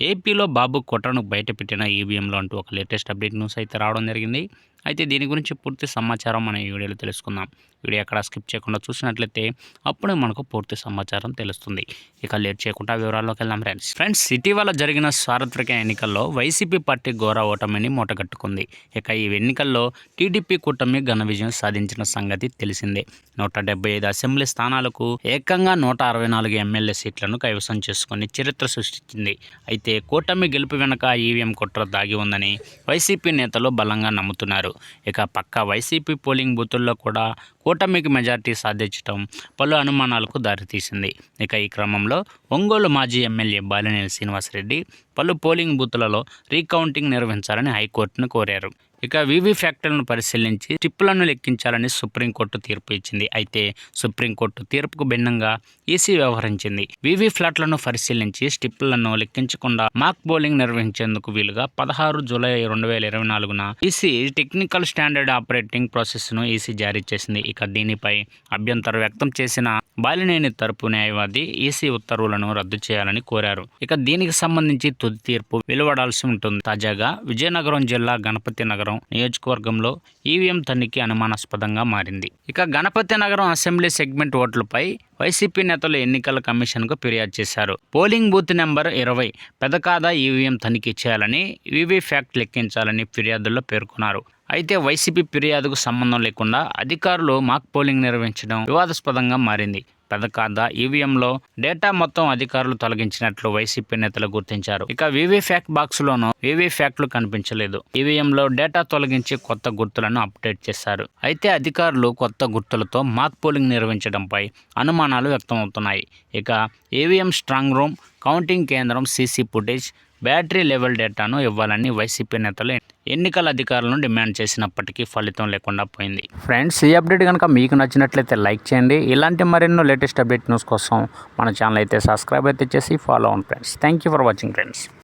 ఏపీలో బాబు కుట్రను బయటపెట్టిన ఈవీఎంలో అంటూ ఒక లేటెస్ట్ అప్డేట్ న్యూస్ అయితే రావడం జరిగింది. అయితే దీని గురించి పూర్తి సమాచారం మనం ఈ వీడియోలో తెలుసుకుందాం. వీడియో ఎక్కడ స్కిప్ చేయకుండా చూసినట్లయితే అప్పుడే మనకు పూర్తి సమాచారం తెలుస్తుంది. ఇక లేట్ చేయకుండా వివరాల్లోకి వెళ్దాం ఫ్రెండ్స్. ఫ్రెండ్స్ ఇటీవల జరిగిన సార్వత్రిక ఎన్నికల్లో వైసీపీ పార్టీ ఘోర ఓటమిని మూటగట్టుకుంది. ఇక ఈ ఎన్నికల్లో టీడీపీ కూటమి ఘన విజయం సాధించిన సంగతి తెలిసిందే. నూట ఐదు అసెంబ్లీ స్థానాలకు ఏకంగా నూట అరవై నాలుగు ఎమ్మెల్యే సీట్లను కైవసం చేసుకుని చరిత్ర సృష్టించింది. అయితే అయితే కూటమి గెలుపు వెనుక ఈవీఎం కుట్ర దాగి ఉందని వైసీపీ నేతలు బలంగా నమ్ముతున్నారు. ఇక పక్క వైసీపీ పోలింగ్ బూతుల్లో కూడా కూటమికి మెజార్టీ సాధించడం పలు అనుమానాలకు దారితీసింది. ఇక ఈ క్రమంలో ఒంగోలు మాజీ ఎమ్మెల్యే బాలినేని శ్రీనివాసరెడ్డి పలు పోలింగ్ బూత్లలో రీకౌంటింగ్ నిర్వహించాలని హైకోర్టును కోరారు. ఇక వివి ఫ్యాక్టర్లను పరిశీలించి స్టిప్పులను లెక్కించాలని సుప్రీంకోర్టు తీర్పు ఇచ్చింది. అయితే సుప్రీంకోర్టు తీర్పుకు భిన్నంగా ఈసీ వ్యవహరించింది. వివి ఫ్లాట్లను పరిశీలించి స్టిప్పులను లెక్కించకుండా మాక్ బౌలింగ్ నిర్వహించేందుకు వీలుగా పదహారు జూలై రెండు వేల ఇరవై నాలుగున ఈసీ టెక్నికల్ స్టాండర్డ్ ఆపరేటింగ్ ప్రాసెస్ను ఈసీ జారీ చేసింది. ఇక దీనిపై అభ్యంతరం వ్యక్తం చేసిన బాలినేని తరపు న్యాయవాది ఈసీ ఉత్తర్వులను రద్దు చేయాలని కోరారు. ఇక దీనికి సంబంధించి తుది తీర్పు వెలువడాల్సి ఉంటుంది. తాజాగా విజయనగరం జిల్లా గణపతి నగరం నియోజకవర్గంలో ఈవీఎం తనిఖీ అనుమానాస్పదంగా మారింది. ఇక గణపతి నగరం అసెంబ్లీ సెగ్మెంట్ ఓట్లపై వైసీపీ నేతలు ఎన్నికల కమిషన్కు ఫిర్యాదు చేశారు. పోలింగ్ బూత్ నెంబర్ ఇరవై పెదకాదా ఈవీఎం తనిఖీ చేయాలని వీవీ ఫ్యాక్ట్ లెక్కించాలని ఫిర్యాదుల్లో పేర్కొన్నారు. అయితే వైసీపీ ఫిర్యాదుకు సంబంధం లేకుండా అధికారులు మాక్ పోలింగ్ నిర్వహించడం వివాదాస్పదంగా మారింది. కాదా? ఈవీఎంలో డేటా మొత్తం అధికారులు తొలగించినట్లు వైసీపీ నేతలు గుర్తించారు. ఇక వీవీ ఫ్యాక్ట్ బాక్స్ లోను వీవీ ఫ్యాక్ట్లు కనిపించలేదు. ఈవీఎంలో డేటా తొలగించి కొత్త గుర్తులను అప్డేట్ చేశారు. అయితే అధికారులు కొత్త గుర్తులతో మాక్ పోలింగ్ నిర్వహించడంపై అనుమానాలు వ్యక్తమవుతున్నాయి. ఇక ఈవీఎం స్ట్రాంగ్ రూమ్ కౌంటింగ్ కేంద్రం సీసీ ఫుటేజ్ బ్యాటరీ లెవెల్ డేటాను ఇవ్వాలని వైసీపీ నేతలు ఎన్నికల అధికారులను డిమాండ్ చేసినప్పటికీ ఫలితం లేకుండా పోయింది. ఫ్రెండ్స్ ఈ అప్డేట్ కనుక మీకు నచ్చినట్లయితే లైక్ చేయండి. ఇలాంటి మరెన్నో లేటెస్ట్ అప్డేట్ న్యూస్ కోసం మన ఛానల్ అయితే సబ్స్క్రైబ్ అయితే చేసి ఫాలో అవ్వండి friends thank you for watching friends